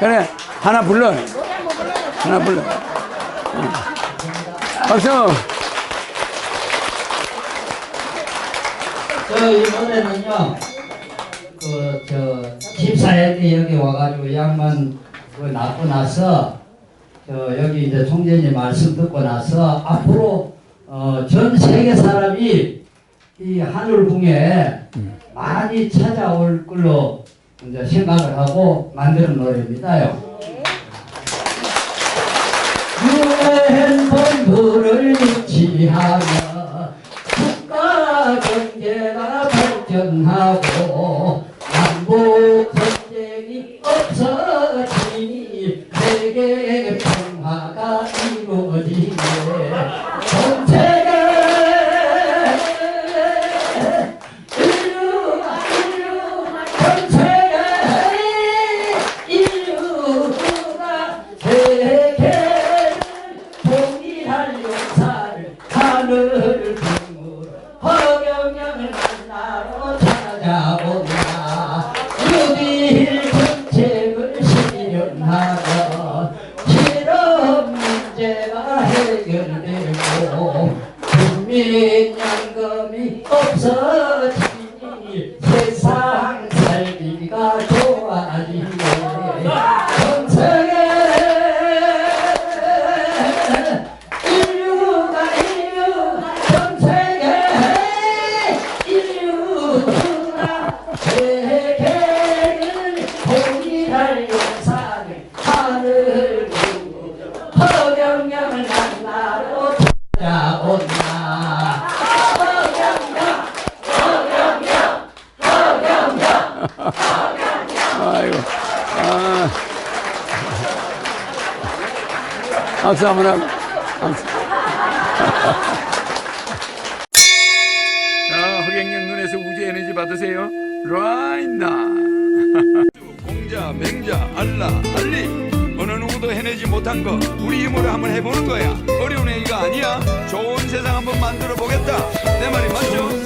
그래 하나 불러. 하나 불러. 응. 박수. 저 이번에는요 그 저 집사에게 여기 와가지고 이 양반 그 낳고 나서 저 여기 이제 총재님 말씀 듣고 나서 앞으로 어, 전 세계 사람이 이 하늘궁에 많이 찾아올 걸로 이제 생각을 하고 만드는 노래입니다요. 유엔 본부를 유치하며 국가 경제가 발전하고 남북 전쟁이 없어지니 세계 평화가 이루어지네 국민연금이 없어지니 세상 살기가 좋아지네. 정성에 인류가 인류가 전세계 인류가 세계를 용사를 하늘 두고 허경영을 만나러 찾아온다 허경영 아이고. 아. 박수 한번 하고. 박수. 자 허경영 눈에서 우주 에너지 받으세요. Right now. 공자 맹자 알라 알리. 어느 누구도 해내지 못한 거 우리 힘으로 한번 해보는 거야. 어려운 얘기가 아니야. 좋은 세상 한번 만들어 보겠다. 내 말이 맞죠?